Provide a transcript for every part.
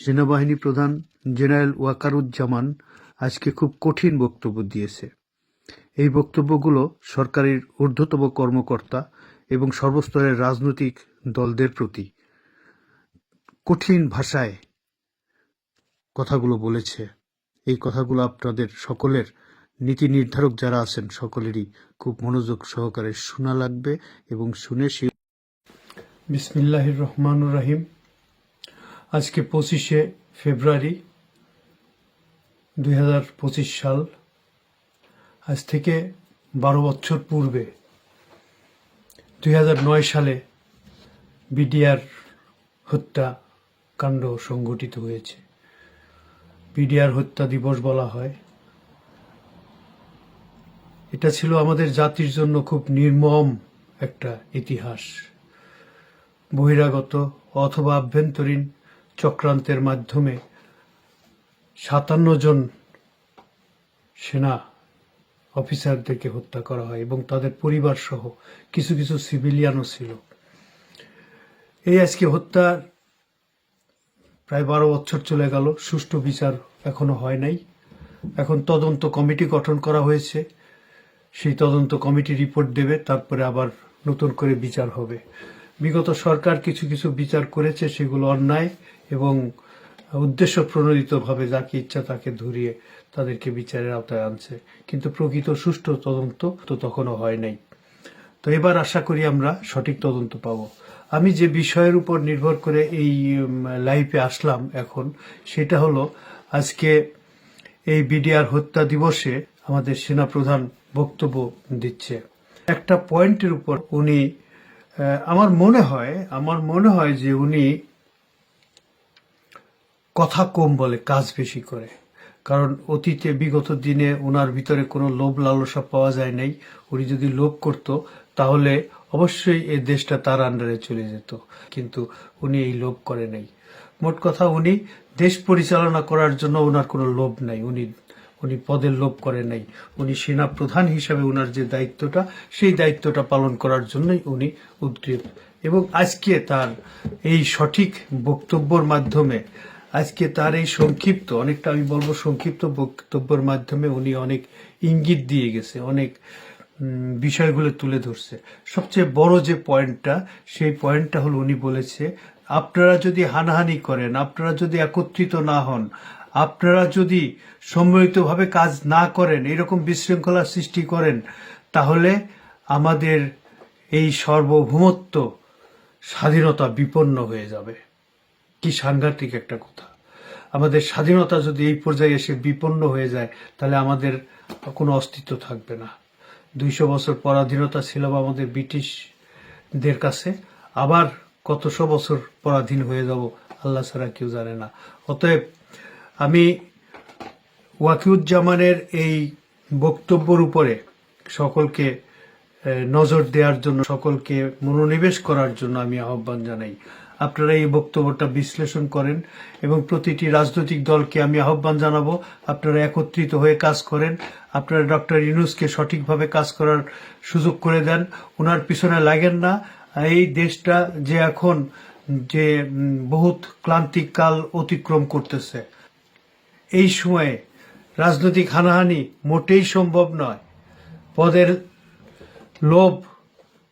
সেনাবাহিনী প্রধান জেনারেল ওয়াকারুজ্জামান আজকে খুব কঠিন বক্তব্য দিয়েছে। এই বক্তব্যগুলো সরকারের ঊর্ধ্বতম কর্মকর্তা এবং সর্বস্তরের রাজনৈতিক দলদের প্রতি কঠিন ভাষায় কথাগুলো বলেছে। এই কথাগুলো আপনাদের সকলের নীতি নির্ধারক যারা আছেন সকলেরই খুব মনোযোগ সহকারে শোনা লাগবে এবং শুনে সে বিসমিল্লাহির রহমানুর রাহিম। আজকে পঁচিশে ফেব্রুয়ারি দুই হাজার পঁচিশ সাল। আজ থেকে বারো বছর পূর্বে দুই হাজার নয় সালে বিডিআর হত্যা কাণ্ড সংঘটিত হয়েছে। বিডিআর হত্যা দিবস বলা হয়। এটা ছিল আমাদের জাতির জন্য খুব নির্মম একটা ইতিহাস। বহিরাগত অথবা আভ্যন্তরীণ চক্রান্তের মাধ্যমে সাতান্ন জন সেনা অফিসারদেরকে হত্যা করা হয় এবং তাদের পরিবার সহ কিছু কিছু সিভিলিয়ানও ছিল। এই আজকে হত্যার প্রায় বারো বছর চলে গেল, সুষ্ঠু বিচার এখনও হয় নাই। এখন তদন্ত কমিটি গঠন করা হয়েছে। সেই তদন্ত কমিটি রিপোর্ট দেবে, তারপরে আবার নতুন করে বিচার হবে। বিগত সরকার কিছু কিছু বিচার করেছে, সেগুলো অন্যায় এবং উদ্দেশ্য প্রণোদিতভাবে যাকে ইচ্ছা তাকে ধরিয়ে তাদেরকে বিচারের আওতায় আনছে। কিন্তু প্রকৃত সুষ্ঠু তদন্ত তো তখনও হয় নাই। তো এবার আশা করি আমরা সঠিক তদন্ত পাব। আমি যে বিষয়ের উপর নির্ভর করে এই লাইফে আসলাম এখন, সেটা হলো আজকে এই বিডিআর হত্যা দিবসে আমাদের সেনাপ্রধান বক্তব্য দিচ্ছে। একটা পয়েন্টের উপর উনি আমার মনে হয়, আমার মনে হয় যে উনি কথা কম বলে, কাজ বেশি করে। কারণ অতীতে বিগত দিনে ওনার ভিতরে কোনো লোভ লালসা পাওয়া যায় নাই। উনি যদি লোভ করত, তাহলে অবশ্যই এই দেশটা তার আন্ডারে চলে যেত। কিন্তু উনি এই লোভ করে নাই। মোট কথা উনি দেশ পরিচালনা করার জন্য ওনার কোনো লোভ নাই। উনি উনি পদের লোভ করে নাই। উনি সেনা প্রধান হিসাবে ওনার যে দায়িত্বটা, সেই দায়িত্বটা পালন করার জন্যই উনি উদ্গ্রীব। এবং আজকে তার এই সঠিক বক্তব্যর মাধ্যমে, আজকে তার এই সংক্ষিপ্ত, অনেকটা আমি বলব সংক্ষিপ্ত বক্তব্যের মাধ্যমে উনি অনেক ইঙ্গিত দিয়ে গেছে, অনেক বিষয়গুলো তুলে ধরছে। সবচেয়ে বড় যে পয়েন্টটা, সেই পয়েন্টটা হলো উনি বলেছে, আপনারা যদি হানাহানি করেন, আপনারা যদি একত্রিত না হন আপনারা যদি সম্মিলিতভাবে কাজ না করেন, এরকম বিশৃঙ্খলা সৃষ্টি করেন, তাহলে আমাদের এই সার্বভৌমত্ব স্বাধীনতা বিপন্ন হয়ে যাবে। কি সাংঘাতিক একটা কথা। আমাদের স্বাধীনতা যদি এই পর্যায়ে এসে বিপন্ন হয়ে যায়, তাহলে আমাদের কোনো অস্তিত্ব থাকবে না। দুইশো বছর পরাধীনতা ছিল আমাদের ব্রিটিশদের কাছে, আবার কতশো বছর পরাধীন হয়ে যাব, আল্লাহ ছাড়া কেউ জানে না। অতএব আমি ওয়াকিউজ্জামানের এই বক্তব্যর উপরে সকলকে নজর দেওয়ার জন্য, সকলকে মনোনিবেশ করার জন্য আমি আহ্বান জানাই। আপনারা এই বক্তব্যটা বিশ্লেষণ করেন এবং প্রতিটি রাজনৈতিক দলকে আমি আহ্বান জানাব। আপনারা একত্রিত হয়ে কাজ করেন। আপনারা ডক্টর ইউনুসকে সঠিকভাবে কাজ করার সুযোগ করে দেন। ওনার পিছনে লাগেন না। এই দেশটা যে এখন যে বহুত ক্লান্তিক কাল অতিক্রম করতেছে। এই সময়ে রাজনৈতিক হানাহানি মোটেই সম্ভব নয়। পদের লোভ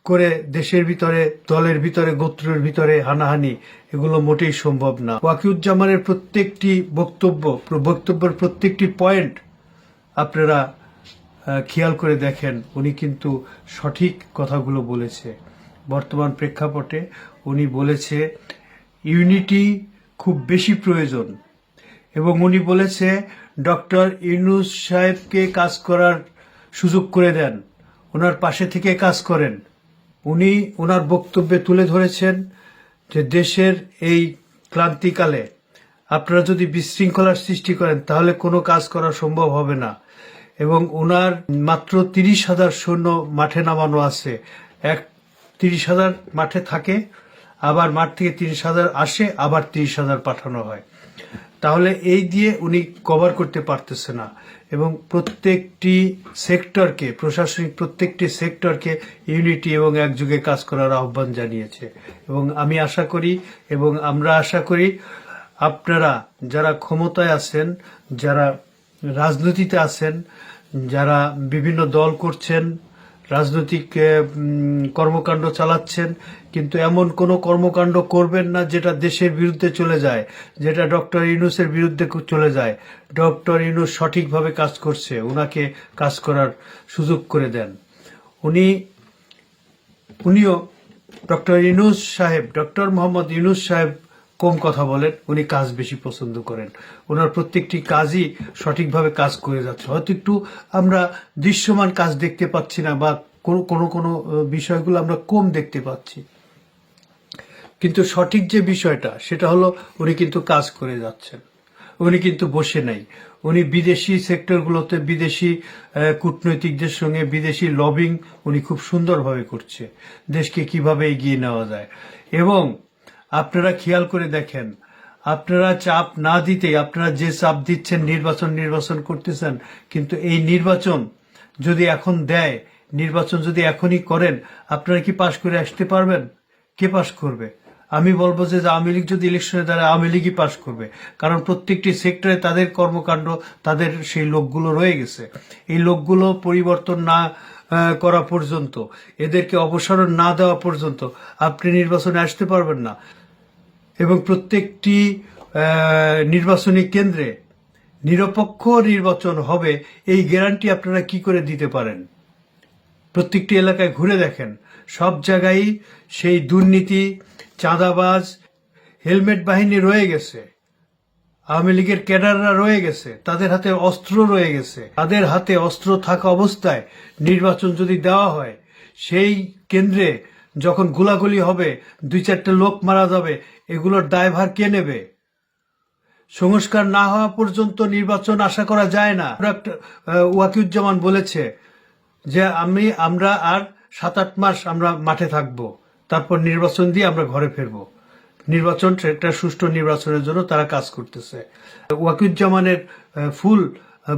করে দেশের ভিতরে, দলের ভিতরে, গোত্রের ভিতরে হানাহানি, এগুলো মোটেই সম্ভব না। ওয়াকিউজ্জামানের প্রত্যেকটি বক্তব্য, বক্তব্যের প্রত্যেকটি পয়েন্ট আপনারা খেয়াল করে দেখেন, উনি কিন্তু সঠিক কথাগুলো বলেছে। বর্তমান প্রেক্ষাপটে উনি বলেছে, ইউনিটি খুব বেশি প্রয়োজন। এবং উনি বলেছে, ডক্টর ইউনুস সাহেবকে কাজ করার সুযোগ করে দেন। ওনার পাশে থেকে কাজ করেন। উনি ওনার বক্তব্যে তুলে ধরেছেন যে দেশের এই ক্লান্তিকালে আপনারা যদি বিশৃঙ্খলার সৃষ্টি করেন, তাহলে কোনো কাজ করা সম্ভব হবে না। এবং ওনার মাত্র তিরিশ হাজার সৈন্য মাঠে নামানো আছে। এক, তিরিশ হাজার মাঠে থাকে, আবার মাঠ থেকে তিরিশ হাজার আসে, আবার তিরিশ হাজার পাঠানো হয়। তাহলে এই দিয়ে উনি কভার করতে পারতেছে না। এবং প্রত্যেকটি সেক্টরকে প্রশাসনিক প্রত্যেকটি সেক্টরকে ইউনিটি এবং একযোগে কাজ করার আহ্বান জানিয়েছে। এবং আমি আশা করি এবং আমরা আশা করি আপনারা যারা ক্ষমতায় আছেন, যারা রাজনীতিতে আছেন, যারা বিভিন্ন দল করছেন রাজনৈতিক কর্মকাণ্ড চালাচ্ছেন, কিন্তু এমন কোনো কর্মকাণ্ড করবেন না যেটা দেশের বিরুদ্ধে চলে যায়, যেটা ডক্টর ইউনুসের বিরুদ্ধে চলে যায়। ডক্টর ইউনুস সঠিকভাবে কাজ করছে ওনাকে কাজ করার সুযোগ করে দেন। উনি, উনিও ডক্টর ইউনুস সাহেব, ডক্টর মোহাম্মদ ইউনুস সাহেব কম কথা বলেন, উনি কাজ বেশি পছন্দ করেন। ওনার প্রত্যেকটি কাজই সঠিকভাবে কাজ করে যাচ্ছে। হয়তো একটু আমরা দৃশ্যমান কাজ দেখতে পাচ্ছি না বা কোনো কোনো কোনো বিষয়গুলো আমরা কম দেখতে পাচ্ছি। কিন্তু সঠিক যে বিষয়টা, সেটা হলো উনি কিন্তু কাজ করে যাচ্ছেন। উনি কিন্তু বসে নাই। উনি বিদেশি সেক্টরগুলোতে বিদেশি কূটনৈতিকদের সঙ্গে বিদেশি লবিং উনি খুব সুন্দরভাবে করছে। দেশকে কীভাবে এগিয়ে নেওয়া যায়। এবং আপনারা খেয়াল করে দেখেন। আপনারা চাপ না দিতেই আপনারা যে চাপ দিচ্ছেন, নির্বাচন নির্বাচন করতেছেন, কিন্তু এই নির্বাচন যদি এখন দেয়, নির্বাচন যদি এখনই করেন, আপনারা কি পাশ করে আসতে পারবেন? কে পাশ করবে? আমি বলব যে আওয়ামী লীগ যদি ইলেকশনে দাঁড়ায় আওয়ামী লীগই পাশ করবে, কারণ প্রত্যেকটি সেক্টরে তাদের কর্মকাণ্ড, তাদের সেই লোকগুলো রয়ে গেছে। এই লোকগুলো পরিবর্তন না করা পর্যন্ত, এদেরকে অপসারণ না দেওয়া পর্যন্ত আপনি নির্বাচনে আসতে পারবেন না। এবং প্রত্যেকটি নির্বাচনী কেন্দ্রে নিরপেক্ষ নির্বাচন হবে, এই গ্যারান্টি আপনারা কি করে দিতে পারেন? প্রত্যেকটি এলাকায় ঘুরে দেখেন। সব জায়গায় সেই দুর্নীতি, চাঁদাবাজ, হেলমেট বাহিনী রয়ে গেছে। আওয়ামী লীগের ক্যাডাররা রয়ে গেছে। তাদের হাতে অস্ত্র রয়ে গেছে। তাদের হাতে অস্ত্র থাকা অবস্থায় নির্বাচন যদি দেওয়া হয়, সেই কেন্দ্রে যখন গোলাগুলি হবে, দুই চারটে লোক মারা যাবে, এগুলোর দায়ভার কে নেবে? সংস্কার না হওয়া পর্যন্ত নির্বাচন আশা করা যায় না ওয়াকিউজ্জামান বলেছে যে আমি, আমরা আর সাত আট মাস আমরা মাঠে থাকব, তারপর নির্বাচন দিয়ে আমরা ঘরে ফিরব। নির্বাচন, একটা সুষ্ঠু নির্বাচনের জন্য তারা কাজ করতেছে। ওয়াকিউজ্জামানের ফুল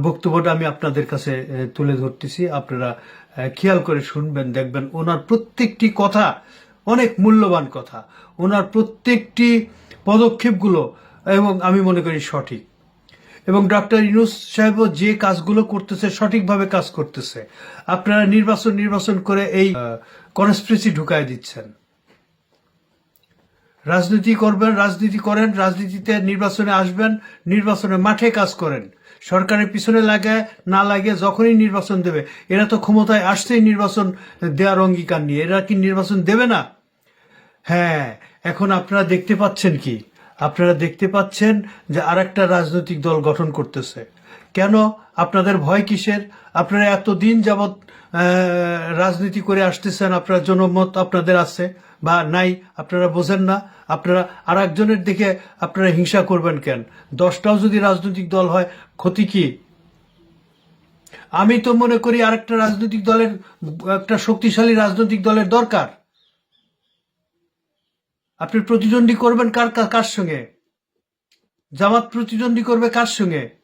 বক্তব্যটা আমি আপনাদের কাছে তুলে ধরতেছি, আপনারা খেয়াল করে শুনবেন, দেখবেন ওনার প্রত্যেকটি কথা অনেক মূল্যবান কথা। ওনার প্রত্যেকটি পদক্ষেপগুলো এবং আমি মনে করি সঠিক। এবং ডক্টর ইউনুস সাহেবও যে কাজগুলো করতেছে, সঠিকভাবে কাজ করতেছে। আপনারা নির্বাচন নির্বাচন করে এই কনস্পিরেসি ঢুকায় দিচ্ছেন। রাজনীতি করবেন, রাজনীতি করেন, রাজনীতিতে নির্বাচনে আসবেন, নির্বাচনে মাঠে কাজ করেন। সরকারের পিছনে লাগে, না লাগে, যখনই নির্বাচন দেবে। এরা তো ক্ষমতায় আসতেই নির্বাচন দেওয়ার অঙ্গীকার নিয়ে। এরা কি নির্বাচন দেবে না? হ্যাঁ এখন আপনারা দেখতে পাচ্ছেন কি? আপনারা দেখতে পাচ্ছেন যে আরেকটা রাজনৈতিক দল গঠন করতেছে। কেন? আপনাদের ভয় কিসের? আপনারা এতদিন যাবৎ আহ, রাজনীতি করে আসতেছেন আপনার জনমত আপনাদের আছে বা নাই আপনারা বোঝেন না। আপনারা আর একজনের দিকে আপনারা হিংসা করবেন কেন? দশটাও যদি রাজনৈতিক দল হয় ক্ষতি কি? আমি তো মনে করি আরেকটা রাজনৈতিক দলের একটা শক্তিশালী রাজনৈতিক দলের দরকার। আপনি প্রতিদ্বন্দ্বী করবেন কার কার- কার সঙ্গে? জামাত প্রতিদ্বন্দ্বী করবে কার সঙ্গে?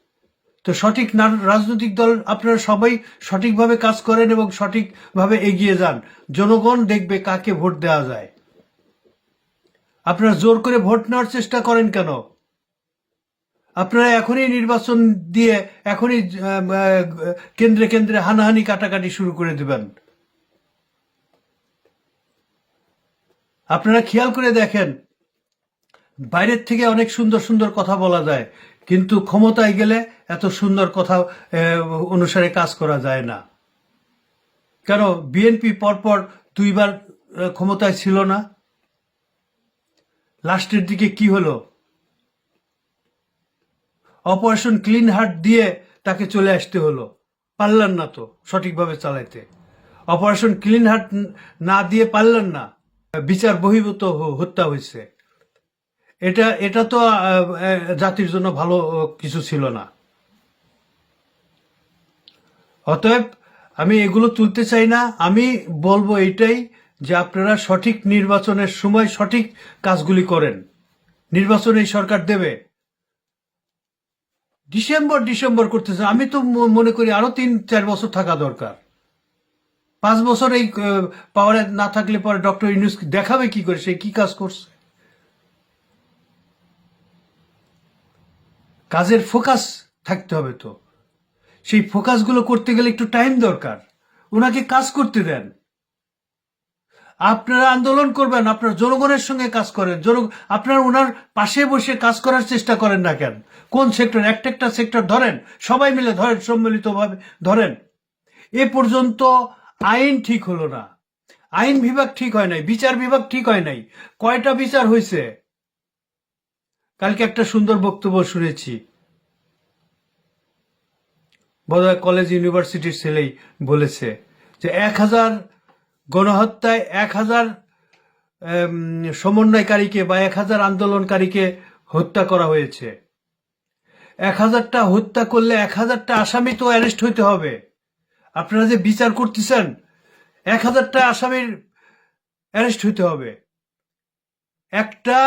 তো সঠিক রাজনৈতিক দল আপনারা সবাই সঠিকভাবে কাজ করেন এবং সঠিকভাবে এগিয়ে যান। জনগণ দেখবে কাকে ভোট দেওয়া যায়। আপনারা জোর করে ভোট নেওয়ার চেষ্টা করেন কেন? আপনারা এখনই নির্বাচন দিয়ে এখনই কেন্দ্রে কেন্দ্রে হানাহানি কাটাকাটি শুরু করে দেবেন। আপনারা খেয়াল করে দেখেন, বাইরের থেকে অনেক সুন্দর সুন্দর কথা বলা যায়। কিন্তু ক্ষমতায় গেলে এত সুন্দর কথা অনুসারে কাজ করা যায় না। কেন? বিএনপি পরপর দুইবার ক্ষমতায় ছিল না। লাস্টের দিকে কি হলো? অপারেশন ক্লিন হার্ট দিয়ে তাকে চলে আসতে হলো। পারলেন না তো সঠিকভাবে চালাইতে। অপারেশন ক্লিন হার্ট না দিয়ে পারলেন না। বিচার বহির্ভূত হত্যা হয়েছে। এটা এটা তো জাতির জন্য ভালো কিছু ছিল না। অতএব আমি এগুলো তুলতে চাই না। আমি বলব এইটাই যে আপনারা সঠিক নির্বাচনের সময় সঠিক কাজগুলি করেন। নির্বাচন এই সরকার দেবে। ডিসেম্বর ডিসেম্বর করতেছে। আমি তো মনে করি আরও তিন, চার বছর থাকা দরকার। পাঁচ বছর এই পাওয়ারে না থাকলে পরে ডক্টর ইউনুস দেখাবে কি করে, সে কি কাজ করছে? কাজের ফোকাস থাকতে হবে তো। সেই ফোকাসগুলো করতে গেলে একটু টাইম দরকার। ওনাকে কাজ করতে দেন। আপনারা আন্দোলন করবেন, আপনার জনগণের সঙ্গে কাজ করেন জন আপনারা ওনার পাশে বসে কাজ করার চেষ্টা করেন না কেন? কোন সেক্টর একটা একটা সেক্টর ধরেন, সবাই মিলে ধরেন, সম্মিলিতভাবে ধরেন। এ পর্যন্ত আইন ঠিক হলো না। আইন বিভাগ ঠিক হয় নাই, বিচার বিভাগ ঠিক হয় নাই। কয়টা বিচার হয়েছে কালকে একটা সুন্দর বক্তব্য শুনেছি। বোধহয় কলেজ ইউনিভার্সিটির ছেলেই বলেছে যে এক হাজার গণহত্যায় এক হাজার সমন্বয়কারীকে বা এক হাজার আন্দোলনকারীকে হত্যা করা হয়েছে। এক হাজারটা হত্যা করলে এক হাজারটা আসামি তো অ্যারেস্ট হইতে হবে। আপনারা যে বিচার করতেছেন, এক হাজারটা আসামির অ্যারেস্ট হইতে হবে। একটা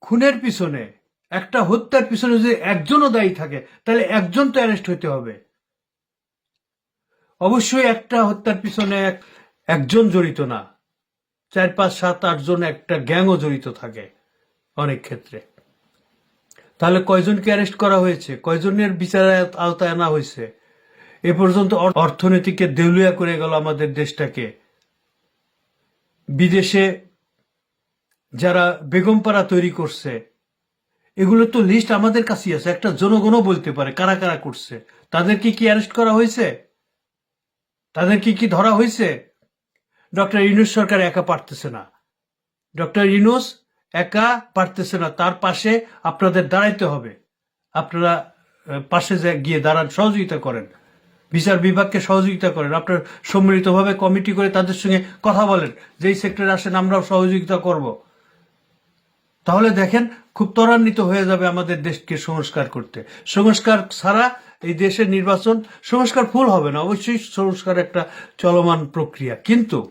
খুনের পিছনে, একটা হত্যার পিছনে যদি একজনও দায়ী থাকে, তাহলে একজন তো অ্যারেস্ট হইতে হবে। অবশ্যই একটা হত্যার পিছনে এক- একজন জড়িত না। চার, পাঁচ, সাত, আট জন একটা গ্যাংও জড়িত থাকে অনেক ক্ষেত্রে। তাহলে কয়জনকে অ্যারেস্ট করা হয়েছে? কয়জনের বিচারের আওতায় আনা হয়েছে? এ পর্যন্ত অর্থনীতিকে দেউলিয়া করে গেল আমাদের দেশটাকে। বিদেশে যারা বেগমপাড়া তৈরি করছে, এগুলো তো লিস্ট আমাদের কাছেই আছে। একটা জনগণও বলতে পারে, কারা কারা করছে। তাদেরকে কি অ্যারেস্ট করা হয়েছে? তাদেরকে কি ধরা হয়েছে? ডক্টর ইউনুস সরকার একা পারতেছে না। ডক্টর ইউনুস একা পারতেছে না, তার পাশে আপনাদের দাঁড়াইতে হবে। আপনারা পাশে গিয়ে দাঁড়ান, সহযোগিতা করেন। বিচার বিভাগকে সহযোগিতা করেন। আপনার সম্মিলিতভাবে কমিটি করে তাদের সঙ্গে কথা বলেন। যেই সেক্টরে আসেন, আমরাও সহযোগিতা করব। তাহলে দেখেন, খুব ত্বরান্বিত হয়ে যাবে আমাদের দেশকে সংস্কার করতে। সংস্কার ছাড়া এই দেশের নির্বাচন, সংস্কার ফুল হবে না, অবশ্যই সংস্কার একটা চলমান প্রক্রিয়া। কিন্তু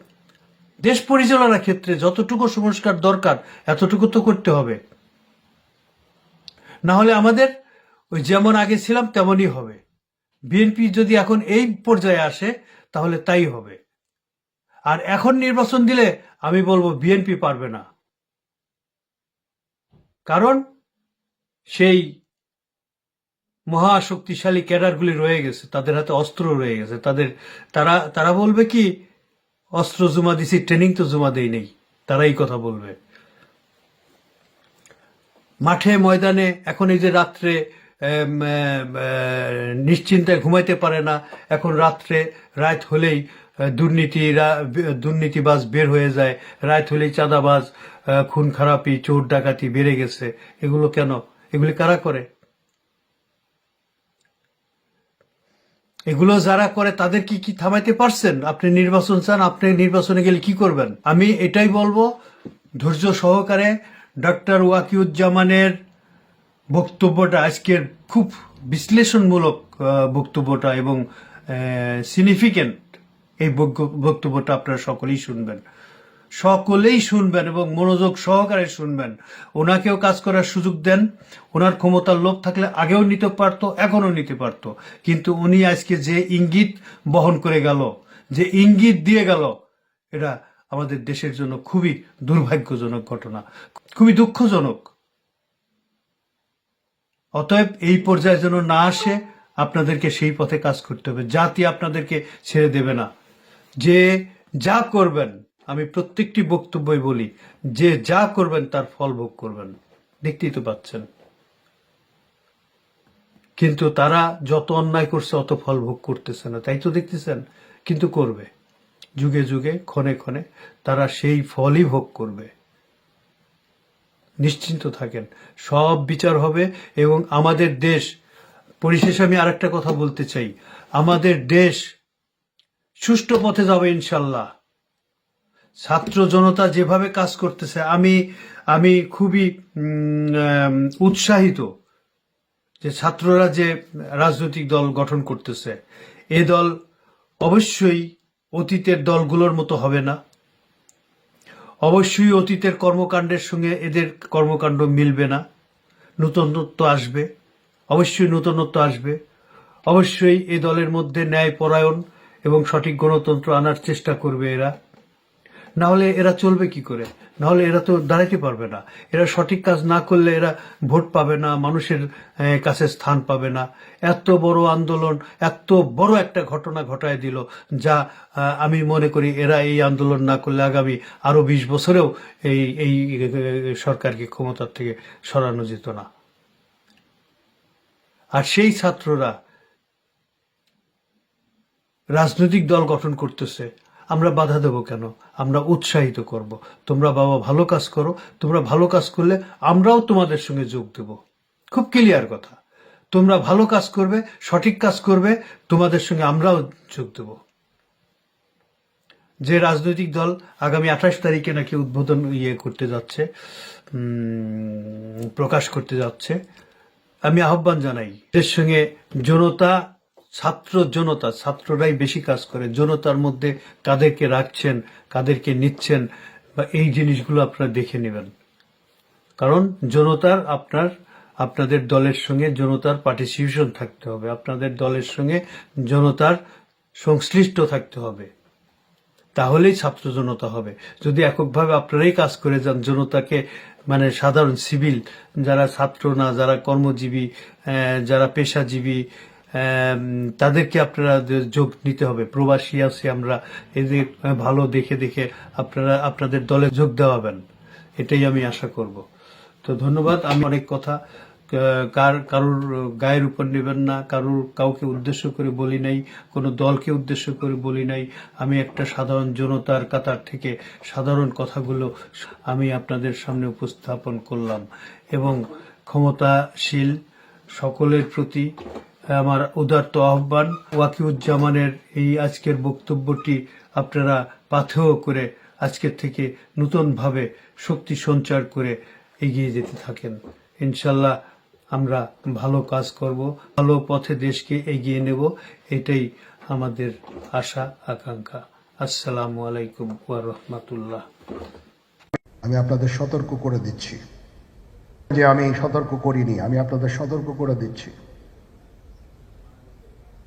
দেশ পরিচালনার ক্ষেত্রে যতটুকু সংস্কার দরকার, এতটুকু তো করতে হবে। না হলে আমাদের ওই যেমন আগে ছিলাম, তেমনই হবে। বিএনপি যদি এখন এই পর্যায়ে আসে, তাহলে তাই হবে। আর এখন নির্বাচন দিলে আমি বলব, বিএনপি পারবে না। কারণ সেই মহা শক্তিশালী ক্যাডারগুলি রয়ে গেছে, তাদের হাতে অস্ত্র রয়ে গেছে। তাদের, তারা তারা বলবে কি, অস্ত্র জমা দিছি ট্রেনিং তো জমা দেই নেই তারা এই কথা বলবে। মাঠে, ময়দানে, এখন এই যে রাত্রে নিশ্চিন্তায় ঘুমাইতে পারে না, এখন রাত্রে, রাত হলেই, দুর্নীতি, দুর্নীতিবাজ বের হয়ে যায়, রাত হলেই চাঁদাবাজ খুন খারাপি চোর ডাকাতি বেড়ে গেছে। এগুলো কেন? এগুলি কারা করে? এগুলো যারা করে, তাদের কি কি থামাইতে পারছেন? আপনি নির্বাচন চান, আপনি নির্বাচনে গেলে কি করবেন? আমি এটাই বলব, ধৈর্য সহকারে ডক্টর ওয়াকিউজ্জামানের বক্তব্যটা, আজকের খুব বিশ্লেষণমূলক বক্তব্যটা এবং সিগনিফিকেন্ট এই বক্তব্যটা আপনারা সকলেই শুনবেন। সকলেই শুনবেন এবং মনোযোগ সহকারে শুনবেন। ওনাকেও কাজ করার সুযোগ দেন। ওনার ক্ষমতার লোভ থাকলে আগেও নিতে পারতো, এখনও নিতে পারতো। কিন্তু উনি আজকে যে ইঙ্গিত বহন করে গেল, যে ইঙ্গিত দিয়ে গেল, এটা আমাদের দেশের জন্য খুবই দুর্ভাগ্যজনক ঘটনা, খুবই দুঃখজনক। অতএব এই পর্যায়ে যেন না আসে, আপনাদেরকে সেই পথে কাজ করতে হবে। জাতি আপনাদেরকে ছেড়ে দেবে না। যে যা করবেন আমি প্রত্যেকটি বক্তব্যই বলি, যে যা করবেন তার ফল ভোগ করবেন। দেখতেই তো পাচ্ছেন। কিন্তু তারা যত অন্যায় করছে, অত ফল ভোগ করতেছে না। তাই তো দেখতেছেন? কিন্তু করবে। যুগে যুগে, ক্ষণে ক্ষণে তারা সেই ফলই ভোগ করবে। নিশ্চিন্ত থাকেন। সব বিচার হবে এবং আমাদের দেশ, পরিশেষে আমি আরেকটা কথা বলতে চাই। আমাদের দেশ সুষ্ঠু পথে যাবে ইনশাল্লাহ। ছাত্র জনতা যেভাবে কাজ করতেছে, আমি আমি খুবই উৎসাহিত যে ছাত্ররা যে রাজনৈতিক দল গঠন করতেছে, এ দল অবশ্যই অতীতের দলগুলোর মতো হবে না। অবশ্যই অতীতের কর্মকাণ্ডের সঙ্গে এদের কর্মকাণ্ড মিলবে না। নূতনত্ব আসবে, অবশ্যই নূতনত্ব আসবে। অবশ্যই এ দলের মধ্যে ন্যায় পরায়ণ এবং সঠিক গণতন্ত্র আনার চেষ্টা করবে এরা। না হলে এরা চলবে কি করে? না হলে এরা তো দাঁড়াইতে পারবে না। এরা সঠিক কাজ না করলে এরা ভোট পাবে না, মানুষের কাছে স্থান পাবে না। এত বড় আন্দোলন, এত বড় একটা ঘটনা ঘটায় দিল, যা আমি মনে করি এরা এই আন্দোলন না করলে আগামী আরও বিশ বছরেও এই এই সরকারকে ক্ষমতার থেকে সরানো যেত না। আর সেই ছাত্ররা রাজনৈতিক দল গঠন করতেছে, আমরা বাধা দেব কেন? আমরা উৎসাহিত করব। তোমরা বাবা ভালো কাজ করো। তোমরা ভালো কাজ করলে আমরাও তোমাদের সঙ্গে যোগ দেব। খুব ক্লিয়ার কথা। তোমরা ভালো কাজ করবে, সঠিক কাজ করবে, তোমাদের সঙ্গে আমরাও যোগ দেব। যে রাজনৈতিক দল আগামী আঠাশ তারিখে নাকি উদ্বোধন ইয়ে করতে যাচ্ছে প্রকাশ করতে যাচ্ছে, আমি আহ্বান জানাই এর সঙ্গে জনতা ছাত্র জনতা, ছাত্ররাই বেশি কাজ করে। জনতার মধ্যে কাদেরকে রাখছেন, কাদেরকে নিচ্ছেন, বা এই জিনিসগুলো আপনারা দেখে নেবেন। কারণ জনতার আপনার, আপনাদের দলের সঙ্গে জনতার পার্টিসিপেশন থাকতে হবে। আপনাদের দলের সঙ্গে জনতার সংশ্লিষ্ট থাকতে হবে। তাহলেই ছাত্র জনতা হবে। যদি এককভাবে আপনারাই কাজ করে যান, জনতাকে মানে সাধারণ সিভিল যারা ছাত্র না, যারা কর্মজীবী যারা পেশাজীবী তাদেরকে আপনারা যোগ নিতে হবে। প্রবাসী আছি আমরা এদের ভালো দেখে দেখে আপনারা, আপনাদের দলে যোগ দেওয়াবেন। এটাই আমি আশা করব। তো ধন্যবাদ। আমি অনেক কথা কার, কারোর গায়ের উপর নেবেন না, কারোর কাউকে উদ্দেশ্য করে বলি নাই, কোনো দলকে উদ্দেশ্য করে বলি নাই। আমি একটা সাধারণ জনতার কাতার থেকে সাধারণ কথাগুলো আমি আপনাদের সামনে উপস্থাপন করলাম এবং ক্ষমতাশীল সকলের প্রতি আমার উদার্ত আহ্বান ওয়াকিউজ্জামানের এই আজকের বক্তব্যটি আপনারা পাথেয় করে আজকের থেকে নতুনভাবে শক্তি সঞ্চার করে এগিয়ে যেতে থাকেন। ইনশাল্লাহ আমরা ভালো কাজ করব, ভালো পথে দেশকে এগিয়ে নেব, এটাই আমাদের আশা, আকাঙ্ক্ষা। আসসালামু আলাইকুম ওয়া রাহমাতুল্লাহ। আমি আপনাদের সতর্ক করে দিচ্ছি। যে আমি সতর্ক করিনি, আমি আপনাদের সতর্ক করে দিচ্ছি।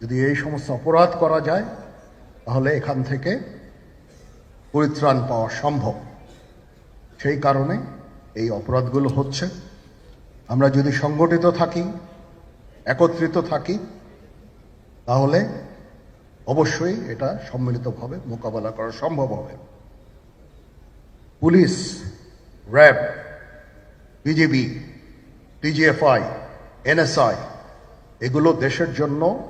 যদি এই সমস্ত অপরাধ করা যায়, তাহলে এখান থেকে পরিত্রাণ পাওয়া সম্ভব। সেই কারণে এই অপরাধগুলো হচ্ছে। আমরা যদি সংগঠিত থাকি, একত্রিত থাকি, তাহলে অবশ্যই এটা সম্মিলিতভাবে মোকাবেলা করা সম্ভব হবে। Police, RAB BJP TGFI, NSI, এগুলো দেশের জন্য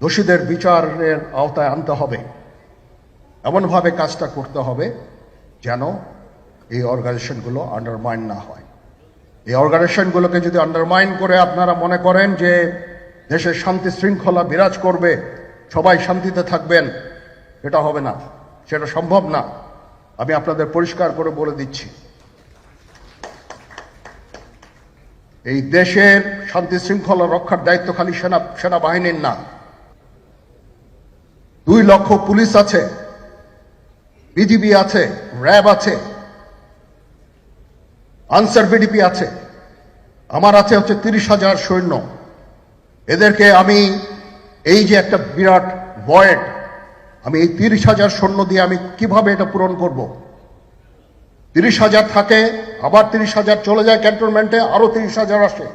দোষীদের বিচারের আওতায় আনতে হবে। এমনভাবে কাজটা করতে হবে যেন এই অর্গানাইজেশনগুলো আন্ডারমাইন না হয়। এই অর্গানাইজেশনগুলোকে যদি আন্ডারমাইন করে আপনারা মনে করেন যে দেশের শান্তি শৃঙ্খলা বিরাজ করবে, সবাই শান্তিতে থাকবেন, এটা হবে না, সেটা সম্ভব না। আমি আপনাদের পরিষ্কার করে বলে দিচ্ছি। এই দেশের শান্তি শৃঙ্খলা রক্ষার দায়িত্ব খালি সেনা সেনাবাহিনীর না। দুই লক্ষ পুলিশ আছে বিজিবি আছে, র্যাব আছে, আনসার বিডিপি আছে, আমার আছে হচ্ছে তিরিশ হাজার সৈন্য। এদেরকে আমি এই যে একটা বিরাট ভয়েড, আমি এই তিরিশ হাজার সৈন্য দিয়ে আমি কীভাবে এটা পূরণ করব? তিরিশ হাজার থাকে, আবার তিরিশ হাজার চলে যায় ক্যান্টনমেন্টে, আরও তিরিশ হাজার আসে।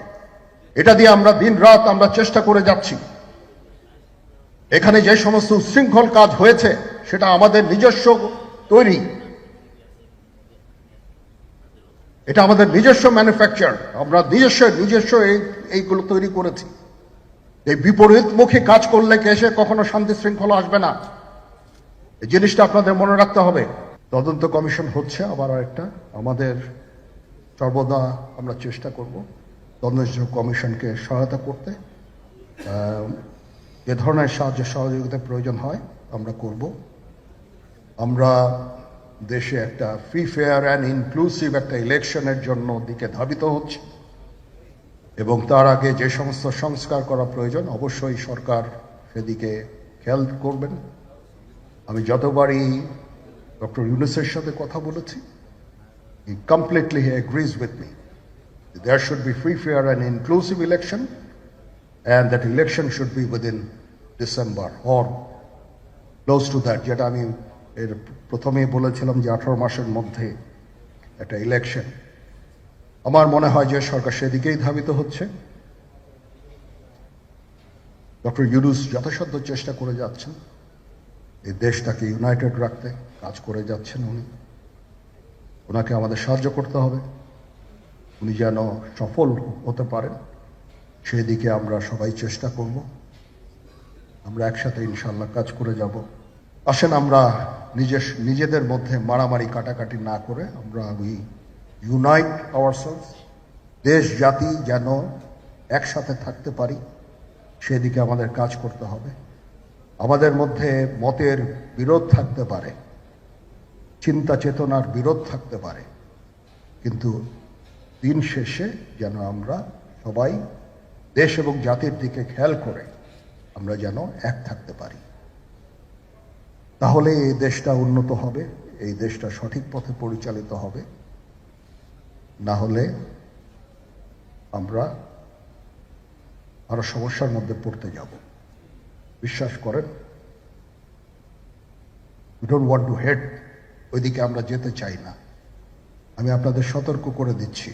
এটা দিয়ে আমরা দিন রাত আমরা চেষ্টা করে যাচ্ছি। এখানে যে সমস্ত উশৃঙ্খল কাজ হয়েছে, সেটা আমাদের নিজস্ব তৈরি। এটা আমাদের নিজস্ব ম্যানুফ্যাকচার আমরা নিজস্ব নিজস্ব এই- এইগুলো তৈরি করেছি। এই বিপরীতমুখী কাজ করলে কেসে কখনো শান্তি শৃঙ্খলা আসবে না? এই জিনিসটা আপনাদের মনে রাখতে হবে। তদন্ত কমিশন হচ্ছে আবার আরেকটা। আমাদের সর্বদা আমরা চেষ্টা করব তদন্ত কমিশনকে সহায়তা করতে। যে ধরনের সাহায্য সহযোগিতার প্রয়োজন হয়, আমরা করব। আমরা দেশে একটা ফ্রি ফেয়ার অ্যান্ড ইনক্লুসিভ একটা ইলেকশনের জন্য দিকে ধাবিত হচ্ছে। এবং তার আগে যে সমস্ত সংস্কার করা প্রয়োজন, অবশ্যই সরকার সেদিকে খেয়াল করবেন। আমি যতবারই ডক্টর ইউনুসের সাথে কথা বলেছি he completely he agrees with me there should be free fair and inclusive election and that election should be within December or close to that যেটা আমি এর প্রথমেই বলেছিলাম যে আঠারো মাসের মধ্যে একটা ইলেকশন আমার মনে হয় যে সরকার সেদিকেই ধাবিত হচ্ছে। ডক্টর ইউনুস যথাসাধ্য চেষ্টা করে যাচ্ছেন। এই দেশটাকে ইউনাইটেড রাখতে, কাজ করে যাচ্ছেন উনি। ওনাকে আমাদের সাহায্য করতে হবে। উনি যেন সফল হতে পারেন। সেদিকে আমরা সবাই চেষ্টা করব। আমরা একসাথে ইনশাল্লাহ কাজ করে যাব। আসেন আমরা নিজের, নিজেদের মধ্যে মারামারি কাটাকাটি না করে আমরা উই ইউনাইট আওয়ারসেলস দেশ, জাতি যেন একসাথে থাকতে পারি, সেদিকে আমাদের কাজ করতে হবে। আমাদের মধ্যে মতের বিরোধ থাকতে পারে, চিন্তা চেতনার বিরোধ থাকতে পারে। কিন্তু দিন শেষে যেন আমরা সবাই দেশ এবং জাতির দিকে খেয়াল করে আমরা যেন এক থাকতে পারি। তাহলে এই দেশটা উন্নত হবে, এই দেশটা সঠিক পথে পরিচালিত হবে। না হলে আমরা আরও সমস্যার মধ্যে পড়তে যাব। বিশ্বাস করেন we don't want to head ওইদিকে আমরা যেতে চাই না। আমি আপনাদের সতর্ক করে দিচ্ছি।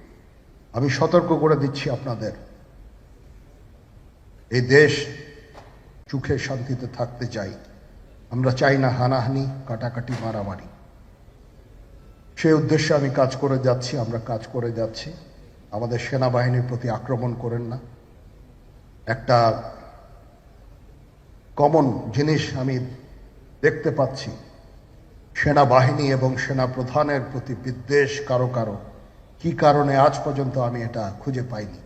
আমি সতর্ক করে দিচ্ছি আপনাদের। এই দেশ সুখে শান্তিতে থাকতে চাই। আমরা চাই না হানাহানি, কাটাকাটি, মারামারি। সেই উদ্দেশ্যে আমি কাজ করে যাচ্ছি, আমরা কাজ করে যাচ্ছি। আমাদের সেনাবাহিনীর প্রতি আক্রমণ করেন না। একটা কমন জিনিস আমি দেখতে পাচ্ছি। সেনাবাহিনী এবং সেনা প্রধানের প্রতি বিদ্বেষ কারও কারও। কি কারণে আজ পর্যন্ত আমি এটা খুঁজে পাইনি?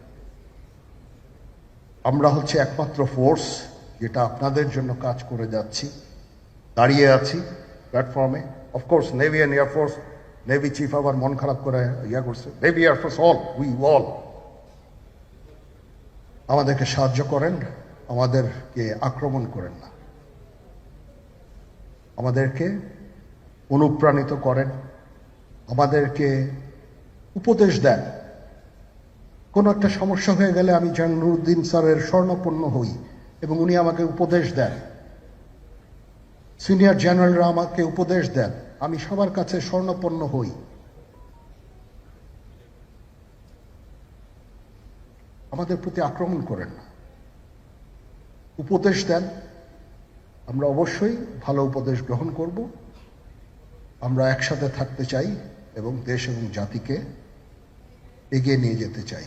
আমরা হচ্ছে একমাত্র ফোর্স যেটা আপনাদের জন্য কাজ করে যাচ্ছি, দাঁড়িয়ে আছি প্ল্যাটফর্মে of course navy and air force navy chief আবার মন খারাপ করে ইয়া করছে। Navy air force all we all আমাদেরকে সাহায্য করেন, আমাদেরকে আক্রমণ করেন না। আমাদেরকে অনুপ্রাণিত করেন। আমাদেরকে উপদেশ দেন। কোনো একটা সমস্যা হয়ে গেলে আমি যেন নুরুদ্দিন স্যারের স্বর্ণপন্ন হই এবং উনি আমাকে উপদেশ দেন। সিনিয়র জেনারেলরা আমাকে উপদেশ দেন, আমি সবার কাছে স্বর্ণপন্ন হই। আমাদের প্রতি আক্রমণ করেন। না উপদেশ দেন, আমরা অবশ্যই ভালো উপদেশ গ্রহণ করব। আমরা একসাথে থাকতে চাই এবং দেশ এবং জাতিকে এগিয়ে নিয়ে যেতে চাই।